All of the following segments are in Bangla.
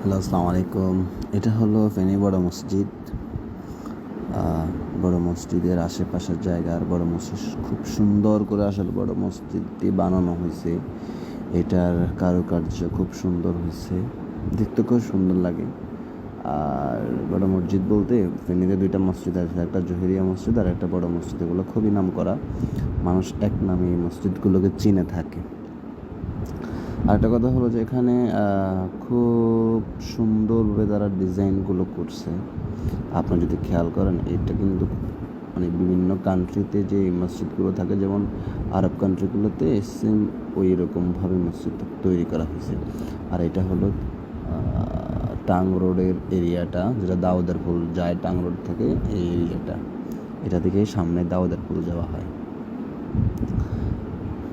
হ্যালো, আসসালামু আলাইকুম। এটা হলো ফেনী বড় মসজিদ। বড় মসজিদের আশেপাশের জায়গার বড় মসজিদ খুব সুন্দর করে আসলে বড় মসজিদটি বানানো হয়েছে। এটার কারুকার্য খুব সুন্দর হয়েছে। দেখতে খুব সুন্দর লাগে। আর বড় মসজিদ বলতে ফেনীতে দুইটা মসজিদ আছে, একটা জহিরিয়া মসজিদ আর একটা বড় মসজিদ। এগুলো খুবই নাম করা মানুষ এক নামে এই মসজিদগুলোকে চিনে থাকে। আরেকটা কথা হলো যে এখানে খুব সুন্দরভাবে তারা ডিজাইনগুলো করছে। আপনি যদি খেয়াল করেন, এটা কিন্তু মানে বিভিন্ন কান্ট্রিতে যে মসজিদগুলো থাকে, যেমন আরব কান্ট্রিগুলোতে সেম ওই রকমভাবে মসজিদ তৈরি করা হয়েছে। আর এটা হলো টাং রোডের এরিয়াটা, যেটা দাউদের যায় টাং রোড থেকে এই এরিয়াটা। এটা থেকে সামনে দাউদের যাওয়া হয়।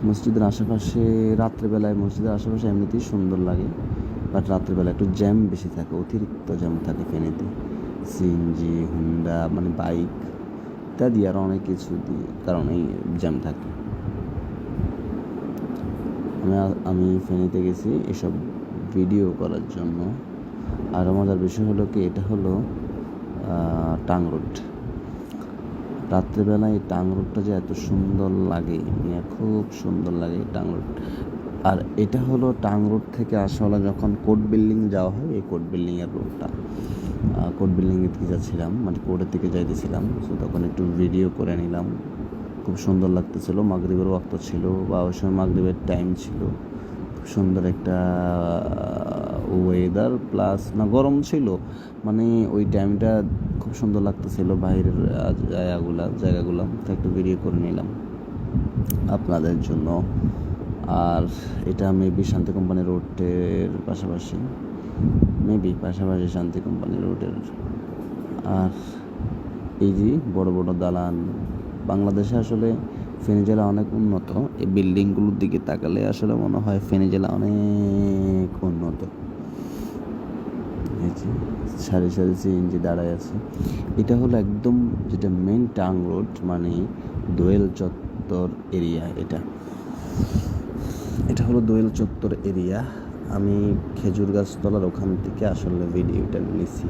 মসজিদের আশেপাশে রাত্রেবেলায় মসজিদের আশেপাশে এমনিতেই সুন্দর লাগে বাট রাত্রেবেলা একটু জ্যাম বেশি থাকে, অতিরিক্ত জ্যাম থাকে ফেনীতে সিএনজি হুন্ডা মানে বাইক ইত্যাদি আরও অনেক কিছু দিয়ে কারণেই জ্যাম থাকে। আমি আমি ফেনীতে গেছি এসব ভিডিও করার জন্য। আরও মজার বিষয় হলো কি, এটা হলো টাং রোড রাত্রেবেলায় এই টাং রোডটা যে এত সুন্দর লাগে মানে খুব সুন্দর লাগে এই টাং রোড। আর এটা হলো টাং রোড থেকে আসলে যখন কোর্ট বিল্ডিং যাওয়া হয়, এই কোর্ট বিল্ডিংয়ের রোডটা। কোর্ট বিল্ডিংয়ের দিকে যাচ্ছিলাম মানে কোর্টের দিকে যাইতেছিলাম। সো তখন একটু ভিডিও করে নিলাম। খুব সুন্দর লাগতেছিল, মাগরিবের ওয়াক্ত ছিল বা ওই সময় মাগরিবের টাইম ছিল। খুব সুন্দর একটা ওয়েদার প্লাস না গরম ছিল মানে ওই টাইমটা খুব সুন্দর লাগতেছিল বাইরের জায়গাগুলা, জায়গাগুলো তো একটু ভিডিও করে নিলাম আপনাদের জন্য। আর এটা মেবি শান্তি কোম্পানি রোডের পাশাপাশি মেবি পাশাপাশি শান্তি কোম্পানি রোডের আর এই যে বড় বড় দালান, বাংলাদেশে আসলে ফেনী জেলা অনেক উন্নত, এই বিল্ডিংগুলোর দিকে তাকালে আসলে মনে হয় ফেনী জেলা অনেক উন্নত। যে সারি সারি সিএনজি দাঁড়ায় আছে। এটা হলো একদম যেটা মেন টাং রোড মানে দোয়েল চত্বর এরিয়া এটা। এটা হলো দোয়েল চত্বর এরিয়া আমি খেজুর গাছতলার ওখান থেকে আসলে ভিডিওটা নিয়েছি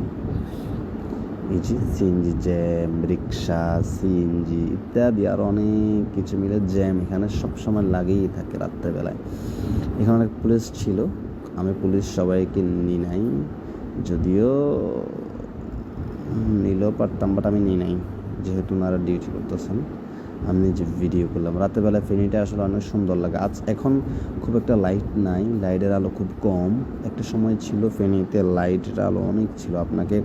এই যে সিএনজি জ্যাম রিক্সা সিএনজি ইত্যাদি আর অনেক কিছু মিলে জ্যাম এখানে সবসময় লাগেই থাকে রাত্রেবেলায়। এখানে অনেক পুলিশ ছিল। আমি পুলিশ সবাইকে নিই নাই। যদিও নিলেও পারতাম বাট আমি নিই নাই। যেহেতু ওনারা ডিউটি করতেছেন, আমি নিজে ভিডিও করলাম। রাতের বেলা ফেনিটা আসলে অনেক সুন্দর লাগে। আজ এখন খুব একটা লাইট নাই লাইটের আলো খুব কম। একটা সময় ছিল ফেনিতে লাইটের আলো অনেক ছিল। আপনাকে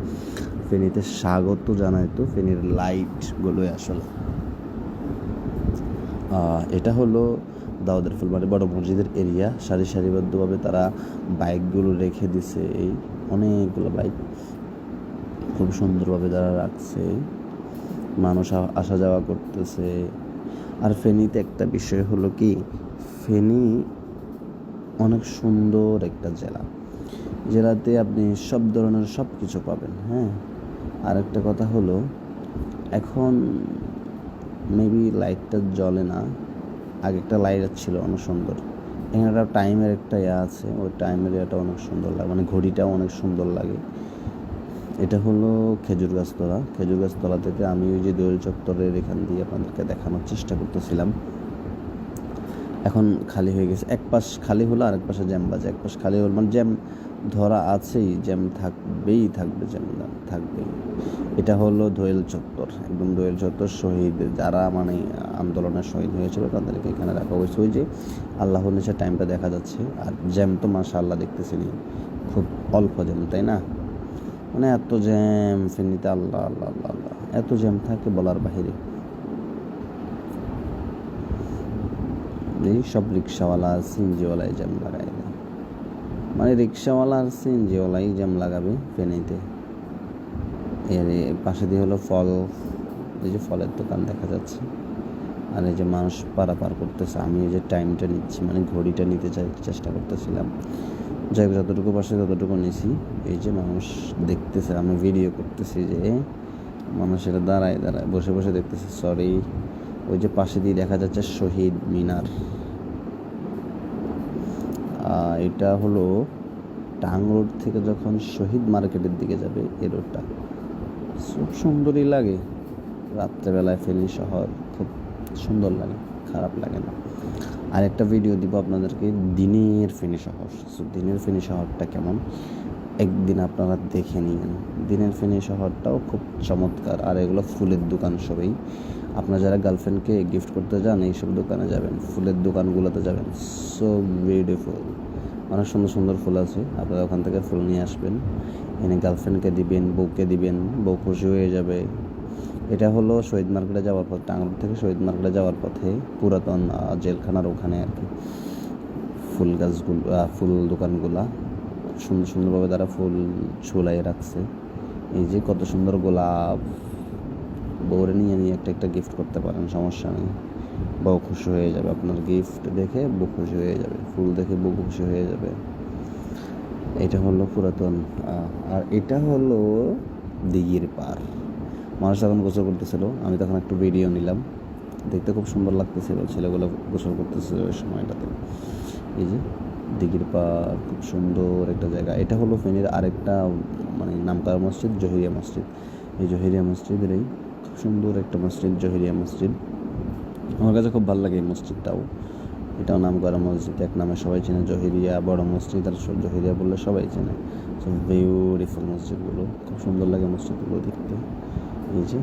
ফেনিতে স্বাগত জানাইতো, ফেনির লাইটগুলোই আসলে। এটা হলো দাউদের ফুলবাড়ি বড় মসজিদের এরিয়া সারি সারিবদ্ধভাবে তারা বাইকগুলো রেখে দিছে এই অনেকগুলো বাইক খুব সুন্দরভাবে তারা রাখছে। মানুষ আসা যাওয়া করতেছে। আর ফেনীতে একটা বিষয় হলো কি, ফেনী অনেক সুন্দর একটা জেলা। জেলাতে আপনি সব ধরনের সব কিছু পাবেন হ্যাঁ? আর একটা কথা হলো, এখন মেবি লাইটটা জ্বলে না আগে একটা লাইট ছিল অনেক সুন্দর। এখানে একটা টাইমের একটা ইয়ে আছে, ওই টাইমের ইয়েটা অনেক সুন্দর লাগে মানে ঘড়িটাও অনেক সুন্দর লাগে। এটা হলো খেজুর গাছতলা। খেজুর গাছতলা থেকে আমি ওই যে দোয়েল চত্বরের এখান দিয়ে আপনাদেরকে দেখানোর চেষ্টা করতেছিলাম। এখন খালি হয়ে গেছে। এক পাশ খালি হলো আর এক পাশে জ্যাম বাজে। এক পাশ খালি হলো মানে জ্যাম ধরা আছেই, জ্যাম থাকবেই, থাকবে জ্যাম থাকবেই। এটা হলো দোয়েল চত্বর, একদম দোয়েল চত্বর শহীদ, যারা মানে আন্দোলনের শহীদ হয়েছিল তাদেরকে এখানে রাখা হয়েছে। ওই যে আল্লাহ নিচে টাইমটা দেখা যাচ্ছে, আর জ্যাম তো মাসা আল্লাহ দেখতেছিনি খুব অল্প জ্যাম, তাই না? মানে এত জ্যাম, ফেনীতে আল্লাহ আল্লাহ আল্লাহ আল্লাহ। এত জ্যাম থাকে বলার বাহিরে। এই সব রিক্সাওয়ালা আর সিএনজিওয়ালাই জ্যাম লাগাই দেয় মানে রিক্সাওয়ালা আর সিএনজিওয়ালাই জ্যাম লাগাবে ফেনীতে। এর পাশে দিয়ে হলো ফল, এই যে ফলের দোকান দেখা যাচ্ছে। আর এই যে মানুষ পারাপার করতেছে আমি এই যে টাইমটা নিচ্ছি মানে ঘড়িটা নিতে চাই, চেষ্টা করতেছিলাম। যাই হোক, যতটুকু পাশে ততটুকু নিছি। এই যে মানুষ দেখতেছে, আমি ভিডিও করতেছি যে মানুষের দাঁড়ায় দাঁড়ায়, বসে বসে দেখতেছে সরি ওই যে পাশে দিয়ে দেখা যাচ্ছে শহীদ মিনার। এটা হলো টাং রোড থেকে যখন শহীদ মার্কেটের দিকে যাবে এ রোডটা। খুব সুন্দরই লাগে। রাত্রেবেলায় ফেনী শহর খুব সুন্দর লাগে, খারাপ লাগে না। আর একটা ভিডিও দিব আপনাদেরকে, দিনের ফেনী শহর। দিনের ফেনী শহরটা কেমন? একদিন আপনারা দেখে নিন। দিনের ফেনী শহরটাও খুব চমৎকার। আর এগুলো ফুলের দোকান সবই। আপনারা যারা গার্লফ্রেন্ডকে গিফট করতে যান, এইসব দোকানে যাবেন, ফুলের দোকানগুলোতে যাবেন। সো বিউটিফুল অনেক সুন্দর সুন্দর ফুল আছে, আপনারা ওখান থেকে ফুল নিয়ে আসবেন। এনে গার্লফ্রেন্ডকে দিবেন, বউকে দিবেন, বউ খুশি হয়ে যাবে। এটা হলো শহীদ মার্কেটে যাওয়ার পথে টাঙ্গর থেকে শহীদ মার্কেটে যাওয়ার পথে পুরাতন জেলখানার ওখানে আর কি। ফুল গাছগুলো ফুল দোকানগুলা, সুন্দর সুন্দরভাবে তারা ফুল ঝুলাই রাখছে। এই যে কত সুন্দর গোলাপ। বউরে নিয়ে নিয়ে একটা একটা গিফট করতে পারেন, সমস্যা নেই। বউ খুশি হয়ে যাবে, আপনার গিফট দেখে বউ খুশি হয়ে যাবে, ফুল দেখে বউ খুশি হয়ে যাবে। এটা হলো পুরাতন আর এটা হলো দিঘির পার। মানুষ তখন গোসল করতেছিল, আমি তখন একটু ভিডিও নিলাম। দেখতে খুব সুন্দর লাগতেছিল, ছেলেগুলো গোসল করতেছিল ওই সময়টাতে। এই যে, দিঘির পার, খুব সুন্দর একটা জায়গা। এটা হলো ফেনীর আরেকটা মানে নামকরা মসজিদ, জহিরিয়া মসজিদ। এই জহিরিয়া মসজিদের এই সুন্দর একটা মসজিদ, জহিরিয়া মসজিদ। আমার কাছে খুব ভালো লাগে এই মসজিদটাও। এটাও নাম করা মসজিদ, এক নামে সবাই চেনে। জহিরিয়া বড় মসজিদ আর জহিরিয়া বললে সবাই চেনে। সো বিউটিফুল মসজিদগুলো। খুব সুন্দর লাগে মসজিদগুলো দেখতে। এই যে,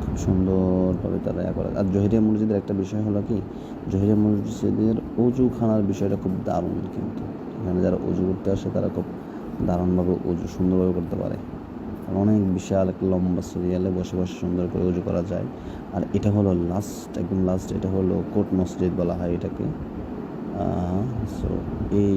খুব সুন্দরভাবে তারা ইয়া করে। আর জহিরিয়া মসজিদের একটা বিষয় হলো কি, জহিরিয়া মসজিদের অজু খানার বিষয়টা খুব দারুণ কিন্তু। এখানে যারা অজু করতে আসে, তারা খুব দারুণভাবে অজু সুন্দরভাবে করতে পারে। অনেক বিশাল একটা লম্বা সিরিয়ালে বসে বসে সুন্দর করে উজু করা যায়। আর এটা হলো লাস্ট একদম লাস্ট এটা হলো কোট মসজিদ বলা হয় এটাকে। সো এই